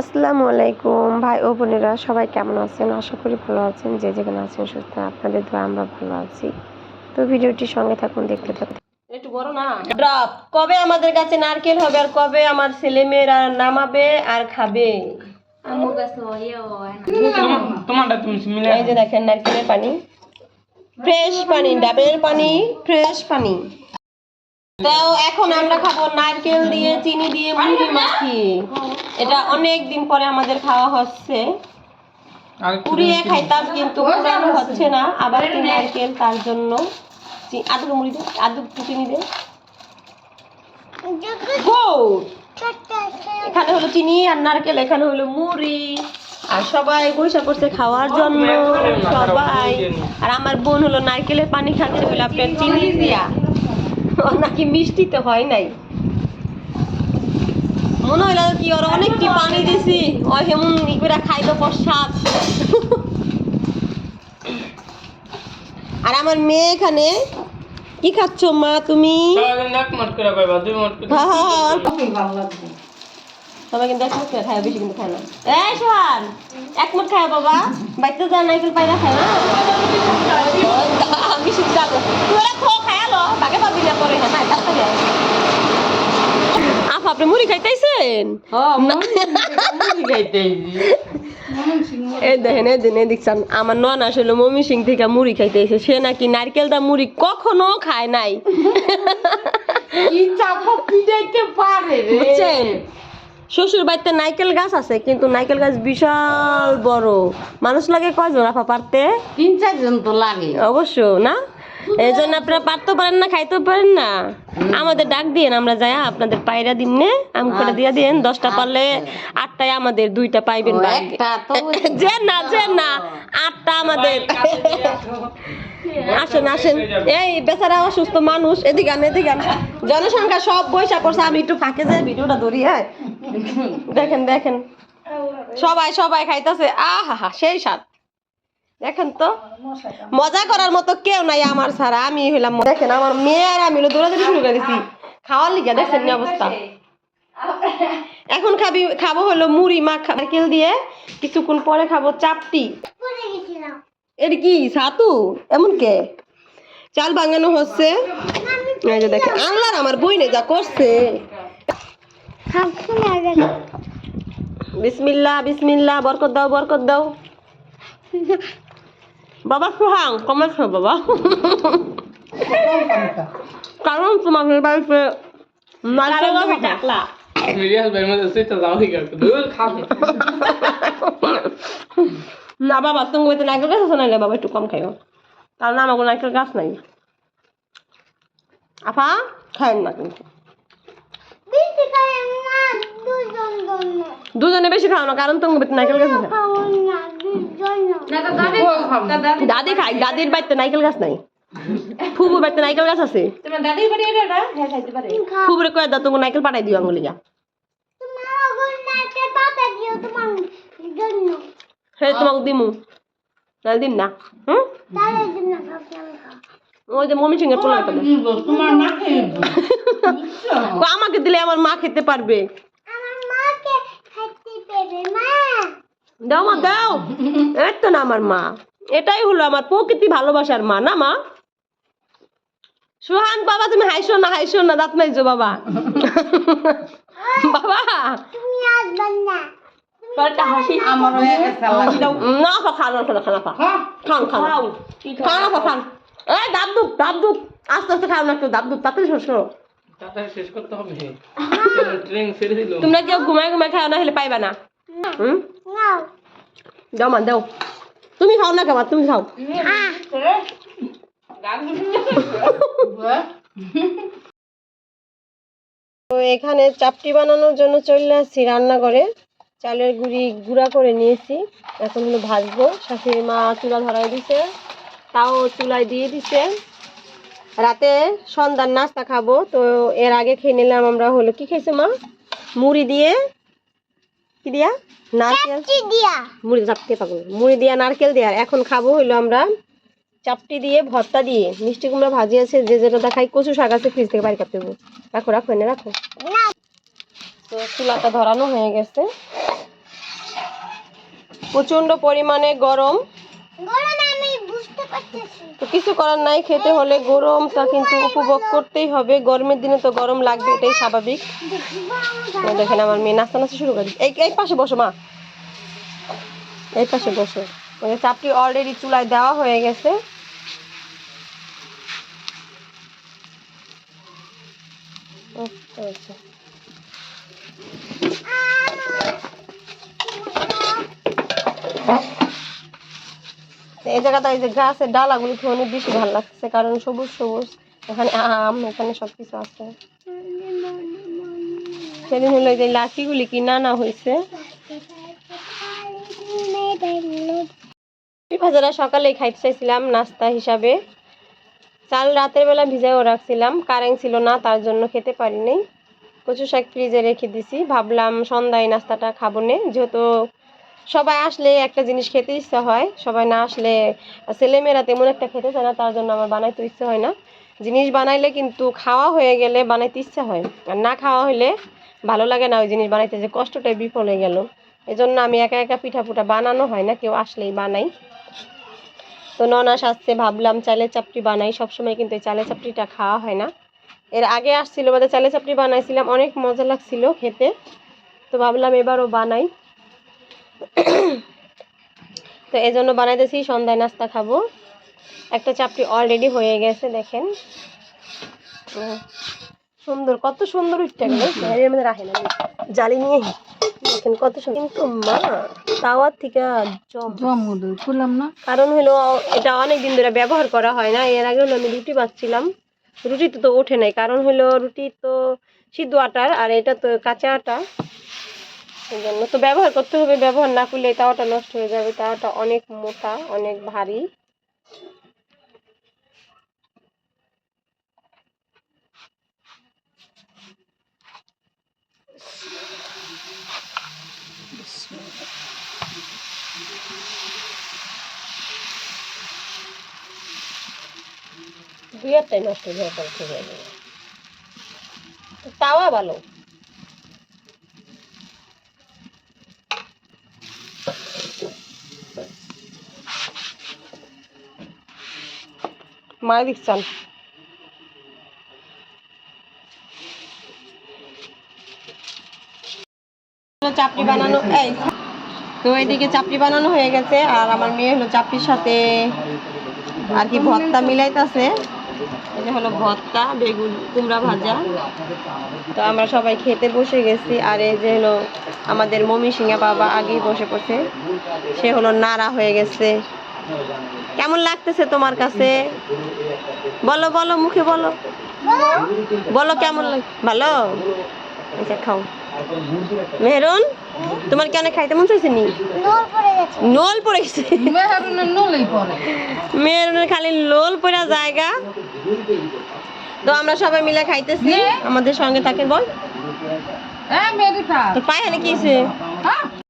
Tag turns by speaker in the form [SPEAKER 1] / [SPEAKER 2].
[SPEAKER 1] আসসালামু আলাইকুম। ভাই ও বোনেরা সবাই কেমন আছেন? আশা করি ভালো আছেন। যে যেখানে আছেন সুস্থ আপনাদের দোয়া আমরা ভালো আছি। তো ভিডিওটি সঙ্গে থাকুন দেখতে থাকুন। একটু বড় না? ড্রপ কবে আমাদের কাছে নারকেল হবে আর কবে আমার ছেলে মেয়েরা নামাবে আর খাবে?
[SPEAKER 2] তোমারটা তুমি মিলে
[SPEAKER 1] এই যে দেখেন নারকেলের পানি। ফ্রেশ পানি ডাবের পানি ফ্রেশ পানি। তো এখন আমরা খাব নারকেল দিয়ে চিনি দিয়ে মুড়ি মাখিয়ে এটা অনেক দিন পরে আমাদের খাওয়া হচ্ছে। পুড়িয়ে খাইতাম কিন্তু পুরানো হচ্ছে না। আবার নারকেল তার জন্য। আদুর মুড়ি দে আদুকে চিনি দে! এখানে হলো চিনি আর নারকেল এখানে হলো মুড়ি। আর সবাই বৈশা করছে খাওয়ার জন্য। সবাই। আর আমার বোন হলো নারকেলের পানি খাচ্ছে হলো আপনার চিনি দিয়া। ও নাকি মিষ্টি তো হয় নাই। মনে হইল কি ওর অনেকটি পানি দিছি। ও হেমন ইগুলা খাইলো প্রসাদ। আর আমার মেয়ে এখানে। কি খাচ্ছ মা তুমি? কিন্তু এক মুঠ খায় বেশি কিন্তু খায় না। এই সোহান এক মুঠ খায় বাবা। বাইতে যা নাইকেল পাইরা খায় না আমি শুধু যাব। তোরা খো খায় লো। বাগে পাবি না পরে হ্যাঁ আপনি মুড়ি খাইতেছেন? এই দেখেন এই দিন দেখছেন আমার নন আসলে মমি সিং থেকে মুড়ি খাইতে এসে সে নাকি নারকেল দা মুড়ি কখনো খায় নাই। বুঝছেন? শ্বশুর বাড়িতে নাইকেল গাছ আছে কিন্তু নাইকেল গাছ বিশাল বড়। মানুষ লাগে কয়জন আপা পারতে?
[SPEAKER 3] তিন চারজন তো লাগে।
[SPEAKER 1] অবশ্য না? এই জন্য আপনারা পারতে পারেন না খাইতে পারেন না। আমাদের ডাক দিয়েন আমরা যাই আপনাদের পায়রা দিন নে আম করে দিয়ে দিন দশটা পারলে আটটায় আমাদের দুইটা পাইবেন যে না যে না আটটা আমাদের। আসেন আসেন। এই বেচারা অসুস্থ মানুষ এদিকে আন এদিকে আন। জনসংখ্যা সব বৈশা করছে আমি একটু ফাঁকে যে ভিডিওটা ধরি হ্যাঁ। দেখেন দেখেন। সবাই সবাই খাইতেছে আহা হা সেই স্বাদ। দেখেন তো, মজা করার মতো কেউ নাই আমার ছাড়া, আমি হইলাম দেখেন আমার মেয়ে আর আমি দৌড়াদৌড়ি শুরু করে দিছি। খাওয়ার লিগে দেখছেন অবস্থা। এখন খাবি, খাব হলো মুড়ি, মাখা নারকেল দিয়ে কিছুক্ষণ পরে খাব চাপটি। এর কি, ছাতু? এমন কে? চাল ভাঙানো হচ্ছে। এই যে দেখেন আমার বইনে যা করছে। বিসমিল্লাহ বিসমিল্লাহ, বরকত দাও বরকত দাও। বাবা সোহাং কমেছো বাবা। কারণ তোমাদের বাড়িতে
[SPEAKER 2] না।
[SPEAKER 1] বাবা তুমি বাড়িতে নারকেল গাছ আছে নাইলে বাবা একটু কম খাইও। কারণ আমার কোনো নারকেল গাছ নাই। আপা খাইন না কিন্তু। দুজনে বেশি খাও না কারণ তুমি নারকেল গাছ আছে। দাদি খাই দাদির বাড়িতে নারকেল গাছ নাই। ফুবুর বাড়িতে নারকেল গাছ আছে? ফুবুরে কয়ে দাও তুমি নারকেল পাঠাই দিও আঙুলিয়া হে তোমাকে দিমু। না দিম না। হুম? ওই যে মমি সিংহের পোলা কেন
[SPEAKER 3] তোমার না খেয়ে
[SPEAKER 1] আমাকে দিলে আমার মা খেতে পারবে। দাও মা দাও। এই তো না আমার মা। এটাই হলো আমার প্রকৃতি ভালোবাসার মা না মা? সোহান বাবা তুমি হাইছো না হাইছো না দাঁত মাইছো বাবা। বাবা।
[SPEAKER 3] হয়ে গেছে
[SPEAKER 1] না খা খান খানা খানা খা। খান খান। খান খা খান। এই দাব দুপ দাব দুপ। আস্তে আস্তে খাও না একটু দাব দুপ তাড়াতাড়ি শেষ করো
[SPEAKER 2] তাড়াতাড়ি শেষ করতে হবে। ট্রেন ছেড়ে দিল।
[SPEAKER 1] তোমরা কেউ ঘুমায় ঘুমায় খাও না হলে পাইবা না। হুম? দাও মা, দাও। তুমি খাও না খাবা তুমি খাও। তো এখানে চাপটি বানানোর জন্য চলে আসছি রান্নাঘরে। চালের গুঁড়ি গুঁড়া করে নিয়েছি। এখন হলো ভাজবো। শাশুড়ি মা চুলা ধরাই দিছে। তাও চুলায় দিয়ে দিছে। রাতে সন্ধ্যার নাস্তা খাব। তো এর আগে খেয়ে নিলাম আমরা হলো, কি খেয়েছে মা? মুড়ি দিয়ে কি দিয়া? নারকেল? মুড়ি চাপটি পাবো মুড়ি দিয়া নারকেল দিয়া। এখন খাব হইল আমরা চাপটি দিয়ে ভর্তা দিয়ে। মিষ্টি কুমড়া ভাজি আছে যে যেটা দেখাই কচু শাক আছে ফ্রিজ থেকে বাড়ি কাটতে দেবো। রাখো রাখো এনে রাখো। তো চুলাটা ধরানো হয়ে গেছে। প্রচণ্ড পরিমাণে গরম তো কিছু করার নাই খেতে হলে গরমটা কিন্তু উপভোগ করতেই হবে। গরমের দিনে তো গরম লাগবে এটাই স্বাভাবিক। দেখেন আমার মেয়ে নাস্তা নাস্তা শুরু করে এই এই পাশে বসো মা। এই পাশে বসো। ওই চাপটি অলরেডি চুলায় দেওয়া হয়ে গেছে। আচ্ছা, আচ্ছা। এই জায়গাটা, এই যে গাছের ডালাগুলি থেকে অনেক বেশি ভালো লাগছে, কারণ সবুজ সবুজ। এখানে আম, এখানে সব কিছু আছে। সেদিন হলো যে লাঠিগুলি কি নানা হয়েছে। ভাজারা সকালে খাইতে চাইছিলাম নাস্তা হিসাবে। চাল রাতের বেলা ভিজাইও রাখছিলাম, কারেন্ট ছিল না, তার জন্য খেতে পারিনি। কচু শাক ফ্রিজে রেখে দিছি, ভাবলাম সন্ধ্যায় নাস্তাটা খাব নে, যেহেতু সবাই আসলে একটা জিনিস খেতে ইচ্ছা হয়। সবাই না আসলে ছেলেমেয়েরা তেমন একটা খেতে চায় না, তার জন্য আমার বানাইতে ইচ্ছে হয় না। জিনিস বানাইলে কিন্তু খাওয়া হয়ে গেলে বানাইতে ইচ্ছা হয়। আর না খাওয়া হলে ভালো লাগে না ওই জিনিস বানাইতে যে কষ্টটাই বিফল হয়ে গেল। এজন্য আমি একা একা পিঠা পুঠা বানানো হয় না, কেউ আসলেই বানাই। তো ননাস আসছে, ভাবলাম চালের চাপটি বানাই। সবসময় কিন্তু এই চালের চাপটিটা খাওয়া হয় না। এর আগে আসছিল, বাদে চালের চাপটি বানাইছিলাম, অনেক মজা লাগছিল খেতে। তো ভাবলাম এবারও বানাই। তো এই জন্য বানাইতেছি সন্ধ্যায় নাস্তা খাব। একটা চাপটি অলরেডি হয়ে গেছে দেখেন। সুন্দর কত সুন্দর উঠতে গেল এর মধ্যে জালি নিয়ে দেখেন কত সুন্দর। কিন্তু মা তাওয়ার থেকে
[SPEAKER 3] জমুদ না।
[SPEAKER 1] কারণ হলো এটা অনেক দিন ধরে ব্যবহার করা হয় না এর আগে হলো আমি রুটি বাচ্ছিলাম রুটিতে তো ওঠে নাই কারণ হলো রুটি তো সিদ্ধ আটার আর এটা তো কাঁচা আটা। এই জন্য। তো ব্যবহার করতে হবে, ব্যবহার না করলে তাওয়াটা নষ্ট হয়ে যাবে। তাওয়াটা অনেক মোটা, অনেক ভারী। দুই একটাই নষ্ট হয়ে যাবে তাওয়া ভালো। মায়ের দিচ্ছান চাপড়ি বানানো তো এদিকে চাপড়ি বানানো হয়ে গেছে, আর আমার মেয়ে হলো চাপড়ির সাথে আর কি ভর্তা মিলাইতেছে। এটা হলো ভর্তা, বেগুন, কুমড়া ভাজা। তো আমরা সবাই খেতে বসে গেছি, আর এই যে হলো আমাদের মমি সিংহা বাবা আগেই বসে পড়ছে। সে হলো নাড়া হয়ে গেছে। কেমন লাগতেছে তোমার কাছে? বলো বলো মুখে বলো। বলো কেমন ভালো? আচ্ছা খাও। মেহরুন তোমার কেন খাইতে মন চাইছে নি? নোল পড়ে গেছে।
[SPEAKER 3] মেহরুনের
[SPEAKER 1] খালি লোল পড়া জায়গা। তো আমরা সবাই মিলে খাইতেছি। আমাদের সঙ্গে থাকেন বল। তোর পায়ে হানে কি
[SPEAKER 3] হ্যাঁ।